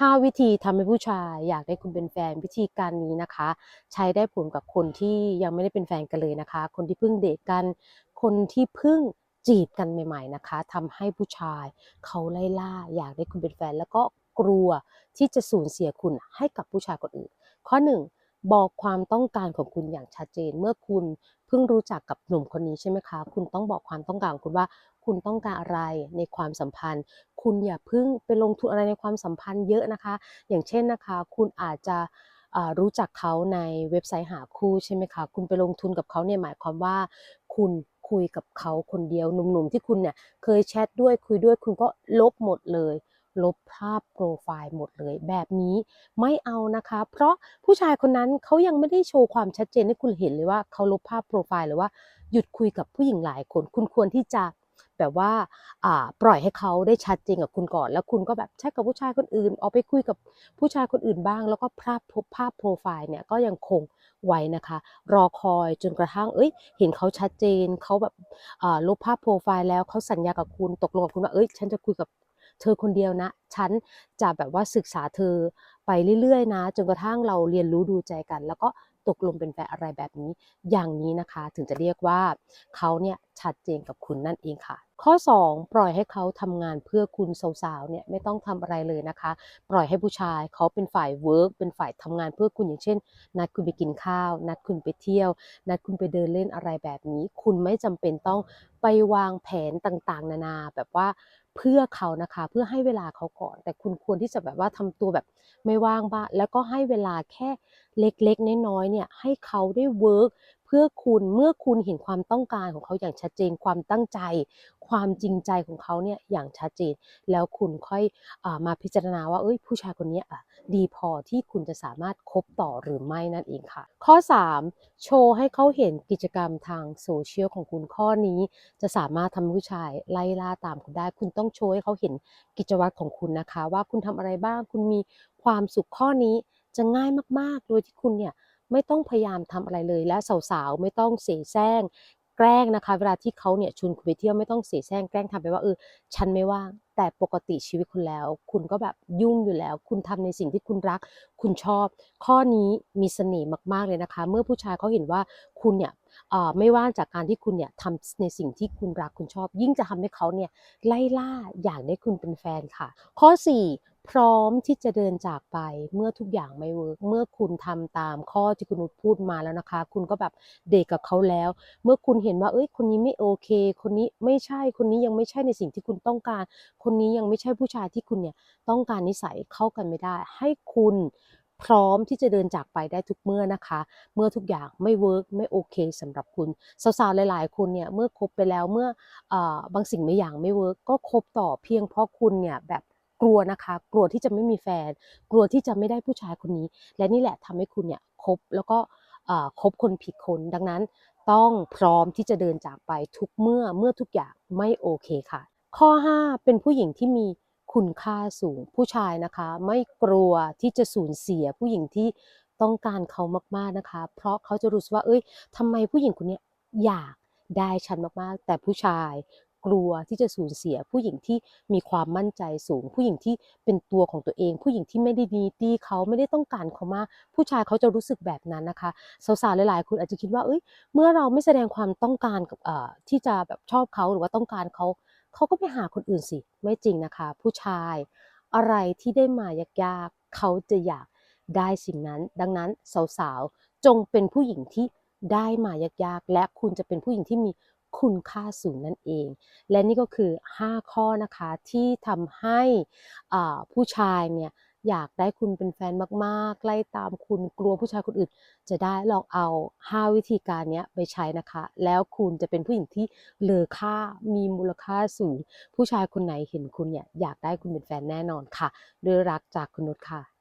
5 วิธีทำให้ผู้ชายอยากได้คุณเป็นแฟนวิธีการนี้นะคะ ใช้ได้ผลกับคนที่ยังไม่ได้เป็นแฟนกันเลยนะคะ คนที่เพิ่งเดทกัน คนที่เพิ่งจีบกันใหม่ ๆนะคะทำให้ผู้ชายเขาไล่ล่าอยากได้คุณเป็นแฟน แล้วก็กลัวที่จะสูญเสียคุณให้กับผู้ชายคนอื่น ข้อ 1 บอกความต้องการของคุณอย่างชัดเจน เมื่อคุณเพิ่งรู้จักกับหนุ่มคนนี้ใช่ไหมคะ คุณต้องบอกความต้องการของคุณว่าคุณต้องการอะไรในความสัมพันธ์ คุณอย่าเพิ่งไปลงทุนอะไรในความสัมพันธ์เยอะนะคะ อย่างเช่นนะคะ คุณอาจจะรู้จักเขาในเว็บไซต์หาคู่ใช่ไหมคะ คุณไปลงทุนกับเขาเนี่ยหมายความว่าคุณคุยกับเขาคนเดียวหนุ่มๆที่คุณเนี่ยเคยแชทด้วยคุยด้วยคุณก็ลบหมดเลย ลบภาพโปรไฟล์หมดเลยแบบนี้ไม่เอานะคะ เพราะผู้ชายคนนั้นเขายังไม่ได้โชว์ความชัดเจนให้คุณเห็นเลยว่าเขาลบภาพโปรไฟล์หรือว่าหยุดคุยกับผู้หญิงหลายคน คุณควรที่จะแบบว่าปล่อยให้เขาได้ชัดเจนกับคุณก่อน แล้วคุณก็แบบแชทกับผู้ชายคนอื่นออกไปคุยกับผู้ชายคนอื่นบ้าง แล้วก็ภาพภาพโปรไฟล์เนี่ยก็ยังคงไว้นะคะ รอคอยจนกระทั่งเอ้ย เห็นเขาชัดเจนเขาแบบลบภาพโปรไฟล์แล้วเขาสัญญากับคุณตกลงกับคุณว่าเอ้ย ฉันจะคุยกับ เธอคนเดียวนะ ฉันจะแบบว่าศึกษาเธอไปเรื่อยๆนะ จนกระทั่งเราเรียนรู้ดูใจกัน แล้วก็ตกลงเป็นแฟนอะไรแบบนี้ อย่างนี้นะคะ ถึงจะเรียกว่าเขาเนี่ยชัดเจนกับคุณนั่นเองค่ะ ข้อ 2 ปล่อยให้เขาทำงานเพื่อคุณสาวๆเนี่ยไม่ต้องทำอะไรเลยนะคะ ปล่อยให้ผู้ชายเขาเป็นฝ่ายเวิร์กเป็นฝ่ายทำงานเพื่อคุณอย่างเช่น นัดคุณไปกินข้าว นัดคุณไปเที่ยว นัดคุณไปเดินเล่นอะไรแบบนี้ คุณไม่จำเป็นต้องไปวางแผนต่างๆ นานาแบบว่าเพื่อเขานะคะ เพื่อให้เวลาเขาก่อน แต่คุณควรที่จะแบบว่าทำตัวแบบไม่ว่างบ้างแล้วก็ให้เวลาแค่เล็กๆน้อยๆเนี่ยให้เขาได้เวิร์ก พื่อคุณเมื่อคุณเห็นความต้องการของเขาอย่างชัดเจนความตั้งใจ ความจริงใจของเขาเนี่ยอย่างชัดเจน แล้วคุณค่อยอมาพิจารณาว่าเอ้ยผู้ชายคนนี้อะดีพอที่คุณจะสามารถคบต่อหรือไม่นั่นเองค่ะ ข้อ 3 โชว์ให้เขาเห็นกิจกรรมทางโซเชียลของคุณข้อนี้ จะสามารถทำให้ผู้ชายไล่ล่าตามคุณได้ คุณต้องโชว์ให้เขาเห็นกิจวัตรของคุณนะคะ ว่าคุณทำอะไรบ้างคุณมีความสุขข้อนี้จะง่ายมากๆ โดยที่คุณเนี่ย ไม่ต้องพยายามทำอะไรเลย และสาวๆไม่ต้องเสแสร้งแกล้งนะคะ เวลาที่เขาเนี่ยชวนคุณไปเที่ยวไม่ต้องเสแสร้งแกล้งทำไปว่าเออฉันไม่ว่างแต่ปกติชีวิตคุณแล้ว คุณก็แบบยุ่งอยู่แล้ว คุณทำในสิ่งที่คุณรัก คุณชอบ ข้อนี้มีเสน่ห์มากๆเลยนะคะ เมื่อผู้ชายเขาเห็นว่าคุณเนี่ยไม่ว่างจากการที่คุณเนี่ยทำในสิ่งที่คุณรักคุณชอบ ยิ่งจะทำให้เขาเนี่ยไล่ล่าอยากได้คุณเป็นแฟนค่ะ ข้อ 4 พร้อมที่จะเดินจากไปเมื่อทุกอย่างไม่เวิร์กเมื่อคุณทำตามข้อที่คุณนุชพูดมาแล้วนะคะ คุณก็แบบเดทกับเขาแล้ว เมื่อคุณเห็นว่า เอ้ย คนนี้ไม่โอเค คนนี้ไม่ใช่คนนี้ยังไม่ใช่ในสิ่งที่คุณต้องการ คนนี้ยังไม่ใช่ผู้ชายที่คุณเนี่ยต้องการนิสัยเข้ากันไม่ได้ ให้คุณพร้อมที่จะเดินจากไปได้ทุกเมื่อนะคะ เมื่อทุกอย่างไม่เวิร์กไม่โอเคสำหรับคุณสาวๆหลายๆคนเนี่ยเมื่อคบไปแล้วเมื่อออบางสิ่งบางอย่างไม่เวิร์กก็คบต่อเพียงเพราะคุณเนี่ยแบบ กลัวนะคะ กลัวที่จะไม่มีแฟน กลัวที่จะไม่ได้ผู้ชายคนนี้ และนี่แหละทำให้คุณเนี่ยคบแล้วก็คบคนผิดคน ดังนั้นต้องพร้อมที่จะเดินจากไปทุกเมื่อเมื่อทุกอย่างไม่โอเคค่ะ ข้อ 5 เป็นผู้หญิงที่มีคุณค่าสูงผู้ชายนะคะ ไม่กลัวที่จะสูญเสียผู้หญิงที่ต้องการเขามากๆนะคะ เพราะเขาจะรู้สึกว่า เอ้ยทำไมผู้หญิงคนนี้อยากได้ฉันมากๆ แต่ผู้ชาย กลัวที่จะสูญเสีย ผู้หญิงที่มีความมั่นใจสูง ผู้หญิงที่เป็นตัวของตัวเอง ผู้หญิงที่ไม่ได้ดีดีเขาไม่ได้ต้องการเขามากผู้ชายเขาจะรู้สึกแบบนั้นนะคะสาวๆหลายๆคนอาจจะคิดว่าเอ้ยเมื่อเราไม่แสดงความต้องการกับที่จะแบบชอบเขาหรือว่าต้องการเขาเขาก็ไปหาคนอื่นสิไม่จริงนะคะ ผู้ชายอะไรที่ได้มายากๆเขาจะอยากได้สิ่งนั้น ดังนั้นสาวๆจงเป็นผู้หญิงที่ได้มายากๆ และคุณจะเป็นผู้หญิงที่มี คุณค่าสูงนั่นเอง และนี่ก็คือ 5 ข้อนะคะที่ทำให้ผู้ชายเนี่ยอยากได้คุณเป็นแฟนมากๆไล่ตามคุณกลัวผู้ชายคนอื่น จะได้ลองเอา 5 วิธีการนี้ไปใช้นะคะ แล้วคุณจะเป็นผู้หญิงที่เลอค่ามีมูลค่าสูง ผู้ชายคนไหนเห็นคุณเนี่ยอยากได้คุณเป็นแฟนแน่นอนค่ะ ด้วยรักจากคุณนุชค่ะ